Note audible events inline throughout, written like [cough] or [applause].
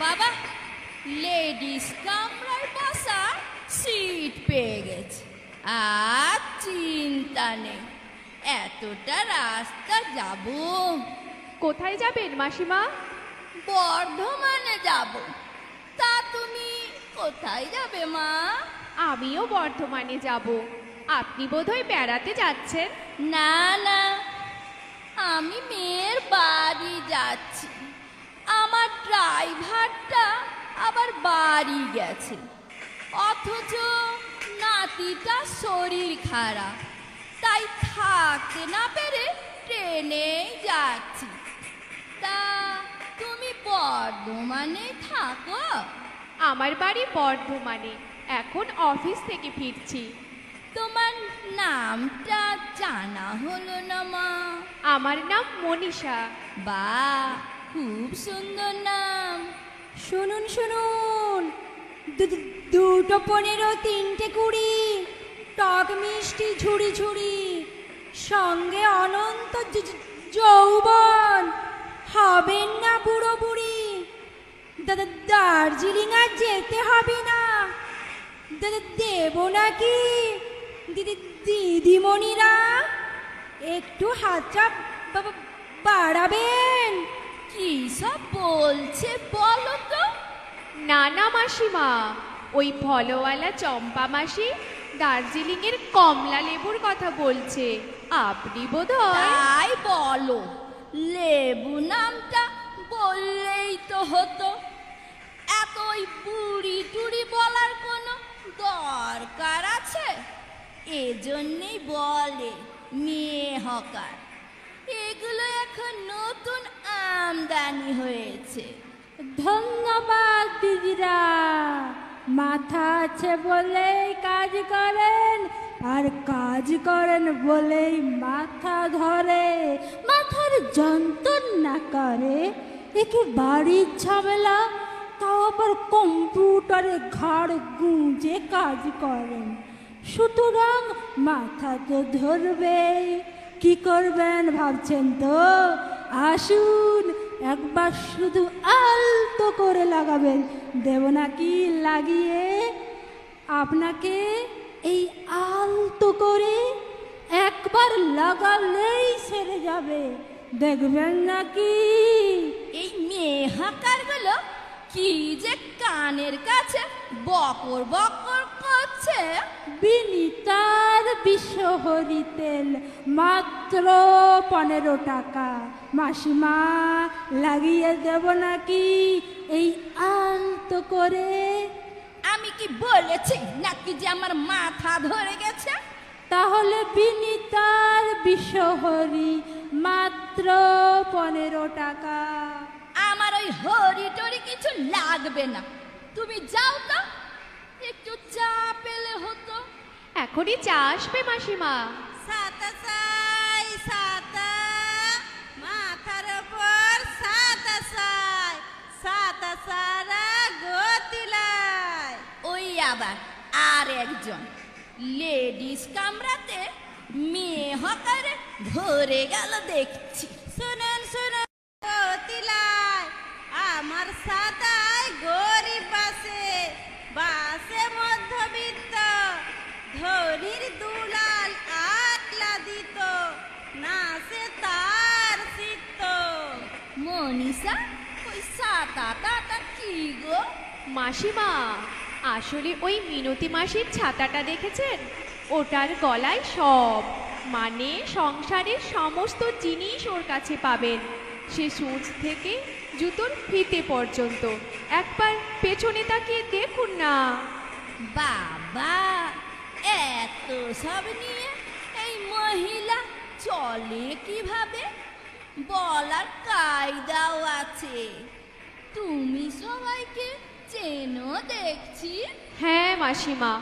বাবা লেডিস কামরায় বসা সিট পেয়ে গেছে। আর চিন্তা নেই এতটা রাস্তা যাব। কোথায় যাবেন মাসিমা? বর্ধমানে যাব। তা তুমি কোথায় যাবে মা? আমিও বর্ধমানে যাব। আপনি বোধহয় বেড়াতে যাচ্ছেন? না না আমি মেয়ের বাড়ি যাচ্ছি। ড্রাইভারটা আবার বাড়ি গেছে। অথচ নাতিটা শরীর খারাপ তাই থাকতে না পেরে ট্রেনেই যাচ্ছি। তা তুমি বর্ধমানে থাকো? আমার বাড়ি বর্ধমানে এখন অফিস থেকে ফিরছি। তোমার নামটা জানা হলো না মা? আমার নাম মনীষা। বা খুব সুন্দর নাম। শুনুন শুনুন। দুটো পনেরো, তিনটে কুড়ি। টক মিষ্টি, ঝুড়ি ঝুড়ি। সঙ্গে অনন্ত যৌবন। হবেন না বুড়ো বুড়ি দাদা দার্জিলিং আর যেতে হবে না। দাদা দেবো নাকি? দিদি দিদিমণিরা, একটু হাতটা বা- সব বলছে, বলো তো। না না মাসিমা, ওই ফলওয়ালা চম্পা মাসি দার্জিলিংয়ের কমলা লেবুর কথা বলছে। আপনি বোধহয় তাই বলো, লেবু নামটা বললেই তো হতো। এত ওই বুড়ি টুড়ি বলার কোনো দরকার আছে? এজন্যই বলে, মেয়ে হকার। এগুলো এখন নতুন আমদানি হয়েছে। ধন্যবাদ দিদিরা। মাথা আছে বলেই কাজ করেন, আর কাজ করেন বলেই মাথা ধরে। মাথার যন্ত্রণা করে একে বাড়ির ঝামেলা? তাও আবার কম্পিউটারে ঘাড় গুঁজে কাজ করেন। সুতরাং মাথা তো ধরবেই। কি করবেন ভাবছেন তো? আসুন, একবার শুধু আলতো করে লাগাবেন। দেব নাকি লাগিয়ে আপনাকে এই আলতো করে একবার লাগালেই সেরে যাবে। দেখবেন নাকি এই মেয়ে হাঁকারগুলো কি যে কানের কাছে বকর বকর করছে। বিনিতার বিশ্বহরি তেল মাত্র পনেরো টাকা। মাসিমা লাগিয়ে দেব নাকি এই আলতো করে? আমি কি বলেছি নাকি যে আমার মাথা ধরে গেছে? তাহলে বিনিতার বিশ্বহরি মাত্র পনেরো টাকা। আমার ওই হরি টরি কিছু লাগবে না। তুমি যাও তো। একটু চা পেলে হতো। এখনই চা আসবে মাসিমা। সাতা সাই সাতা মাথার উপর সাতা সাই সাতা সারা গতিলায়। ওই আবার আর একজন। লেডিস কামরাতে মেয়ে হকারে ধরে গেল দেখছি। শুনুন শুনুন গতিলায়। আমার সাতায় মাসিমা, আসলে ওই মিনতি মাসির ছাতাটা দেখেছেন? ওটার গলায় সব মানে সংসারের সমস্ত জিনিস ওর কাছে পাবেন। সে সুচ থেকে জুতোর ফিতে পর্যন্ত। একবার পেছনে তাকিয়ে দেখুন না। বাবা, এত সব নিয়ে এই মহিলা চলে কীভাবে? বলার কায়দাও আছে। তুমি দেখছি? হ্যাঁ মাসিমা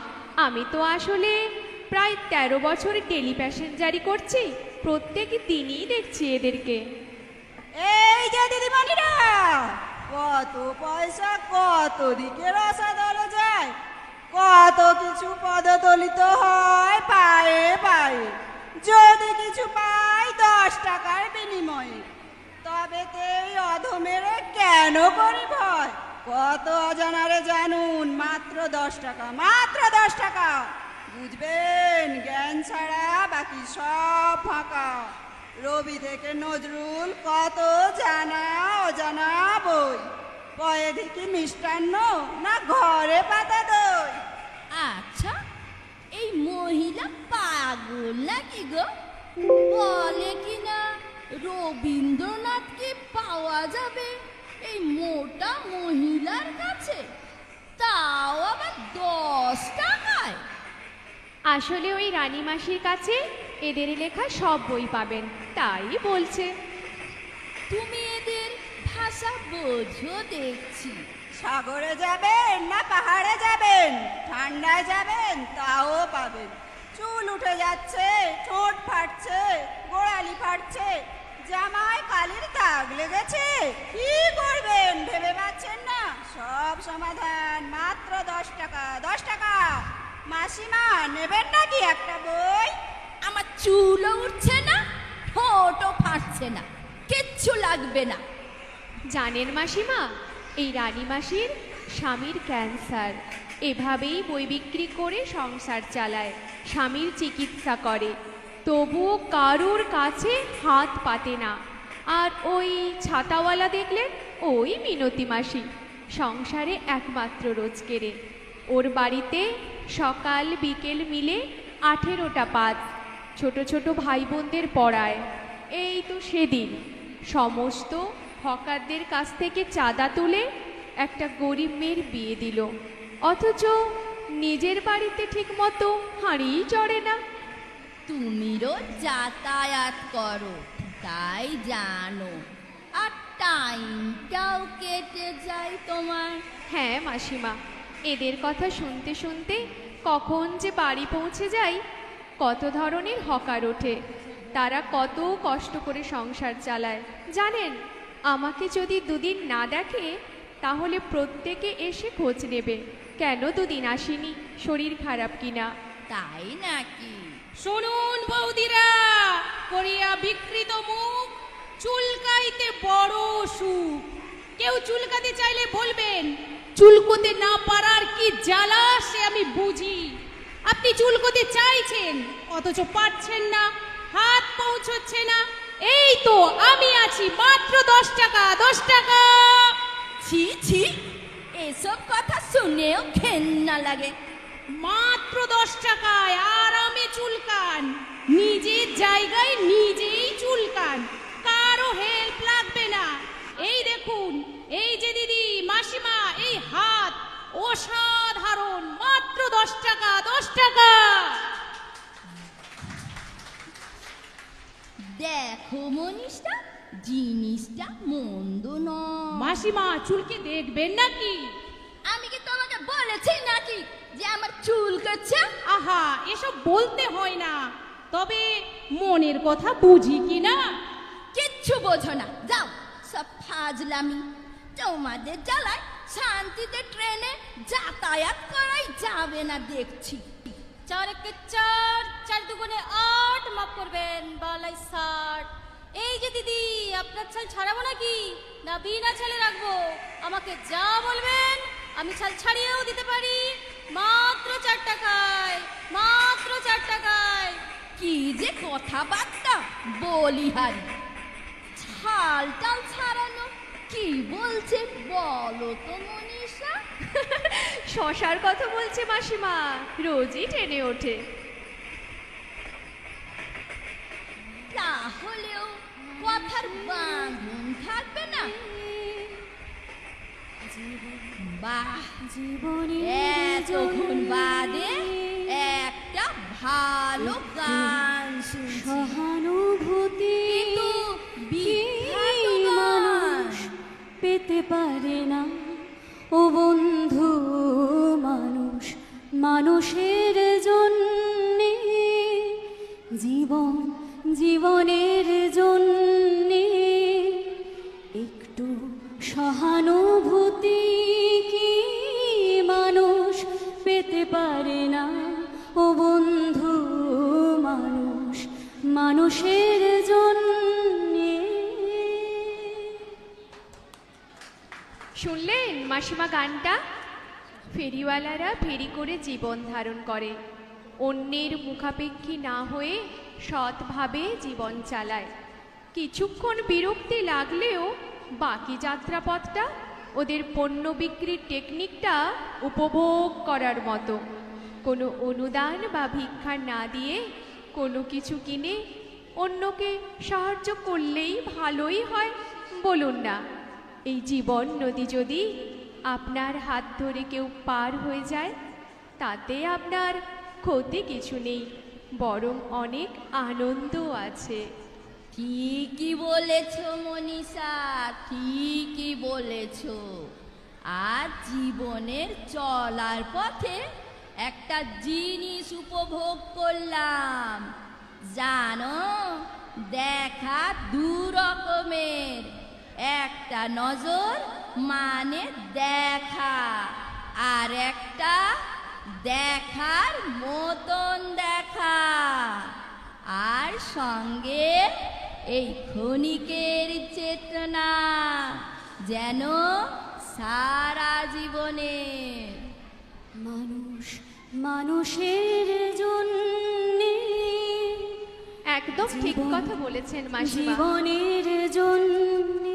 আমি তো আসলে প্রায় তেরো বছর ডেলি প্যাসেঞ্জারি করছি প্রত্যেক দিনই দেখছি এদেরকে। এই যে দিদিমণিরা কত পয়সা কত দিকে রসা ধরে যায় কত কিছু পদতলিত হয় পায়ে পায়ে। যদি কিছু পাই দশ টাকার বিনিময়ে তবে তে এই অধমেরে কেন করি ভয় কত অজানারে জানুন? মাত্র দশ টাকা, মাত্র দশ টাকা। বুঝবেন, জ্ঞান ছাড়া বাকি সব ফাঁকা। রবি থেকে নজরুল, কত জানা অজানা বই? পয়ে দেখি মিষ্টান্ন না ঘরে পাতা দই? আচ্ছা এই মহিলা পাগল নাকি গো? বলে কি না রবীন্দ্রনাথকে পাওয়া যাবে? এই মোটা মহিলার কাছে? তাও আবার দশ টাকায়? আসলে ওই রানীমাসির কাছে এদের লেখা সব বই পাবেন তাই বলছে। তুমি এদের ভাষা বোঝো দেখছি। সাগরে যাবেন না পাহাড়ে যাবেন ঠান্ডায় যাবেন তাও পাবেন। চুল উঠে যাচ্ছে ঠোঁট ফাটছে গোড়ালি ফাটছে জামায় কালির দাগ লেগেছে। কি করবেন ভেবে পাচ্ছেন না? সব সমাধান মাত্র দশ টাকা দশ টাকা। মাসিমা নেবেন নাকি একটা বই? আমার চুলও উঠছে না ঠোঁটও ফাটছে না কিচ্ছু লাগবে না। জানেন মাসিমা এই রানী মাসির স্বামীর ক্যান্সার। এভাবেই বই বিক্রি করে সংসার চালায় স্বামীর চিকিৎসা করে। তবুও কারুর কাছে হাত পাতে না। আর ওই ছাতাওয়ালা দেখলেন ওই মিনতি মাসি। সংসারে একমাত্র রোজগেরে। ওর বাড়িতে সকাল বিকেল মিলে আঠেরোটা পাত ছোট ছোট ভাই বোনদের পড়ায়। এই তো সেদিন। সমস্ত হকারদের কাছ থেকে চাঁদা তুলে একটা গরিব মেয়ের বিয়ে দিল। অথচ নিজের বাড়িতে ঠিকমতো হাঁড়িই চড়ে না। তুমি রোজ যাতায়াত করো তাই জানো। আর টাইমটাও কেটে যায় তোমার। হ্যাঁ মাসিমা এদের কথা শুনতে শুনতে কখন যে বাড়ি পৌঁছে যাই কত ধরনের হকার ওঠে। তারা কত কষ্ট করে সংসার চালায়। জানেন আমাকে যদি দুদিন না দেখে তাহলে প্রত্যেকে এসে খোঁজ নেবে। কেন দুদিন আসিনি? শরীর খারাপ কিনা? তাই নাকি? শুনুন বৌদিরা করিয়া বিকৃত মুখ চুলকাইতে বড় সুখ। কেউ চুলকাতে চাইলে বলবেন চুলকোতে না পারার কি জ্বালা সে আমি বুঝি। আপনি চুলকোতে চাইছেন অথচ পারছেন না হাত পৌঁছচ্ছে না। এই তো আমি আছি মাত্র দশ টাকা দশ টাকা। ছি ছি এসব কথা শুনেও ঘেন্না লাগে। মাত্র দশ টাকায় আরামে চুলকান নিজের জায়গায় নিজেই চুলকান কারও হেল্প লাগবে না। এই দেখুন এই যে দিদি মাসিমা এই হাত অসাধারণ মাত্র দশ টাকা দশ টাকা। দেখো মনীষটা জিনিসটা মন্দ নয়। মাসিমা চুলকে দেখবেন নাকি? করছে? আহা এসব বলতে হয় না। তবে মনের কথা বুঝি কি না? কিচ্ছু বোঝো না। যাও সব ফাজলামি। তোমাদের জ্বালায় শান্তিতে ট্রেনে যাতায়াত করাই যাবে না দেখছি। চার একে চার চার দুগুণে আট মাফ করবেন বালাই ষাট। এই যে দিদি আপনার ছাল ছাড়াবো নাকি? না বিনা ছালে রাখব। আমাকে যা বলবেন আমি ছাল ছাড়িয়েও দিতে পারি। মাত্র চার টাকায়, মাত্র চার টাকায়। কি যে কথাবার্তা, বলি হারি। ছাল টাল ছাড়ানো, কি বলছে বলো তো মনীষা? [laughs] শশার কথা বলছে মাসিমা, রোজই টেনে ওঠে। তাহলেও কথার বাঁধন থাকবে না? বাহ জীবনে এতক্ষণ বাদে একটা ভালো গান সহানুভূতি। মানুষ পেতে পারে না ও বন্ধু মানুষ মানুষের জন্যে জীবন জীবনের শুনলেন? মাসিমা গানটা? ফেরিওয়ালারা ফেরি করে জীবন ধারণ করে। অন্যের মুখাপেক্ষী না হয়ে সৎভাবে জীবন চালায়। কিছুক্ষণ বিরক্তি লাগলেও বাকি যাত্রাপথটা, ওদের পণ্য বিক্রির টেকনিকটা উপভোগ করার মতো। কোনো অনুদান বা ভিক্ষা না দিয়ে কোনো কিছু কিনে অন্যকে সাহায্য করলেই ভালোই হয়, বলুন না। এই জীবন নদী যদি আপনার হাত ধরে কেউ পার হয়ে যায়, তাতে আপনার ক্ষতি কিছু নেই, বরং অনেক আনন্দ আছে। ঠিকই বলেছ, মনীষা, ঠিকই বলেছ। আর জীবনের চলার পথে একটা জিনিস উপভোগ করলাম। জানো, দেখা দু রকমের। একটা নজর মানে দেখা আর একটা দেখার মতন দেখা। আর সঙ্গে এই ক্ষণিকের চেতনা যেন সারা জীবনে। মানুষ মানুষের জন্য। একদম ঠিক কথা বলেছেন মাসিমা। জীবনের জন্যে।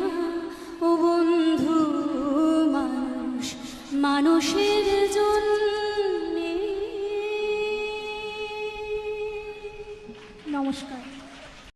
মানুষের জন্যে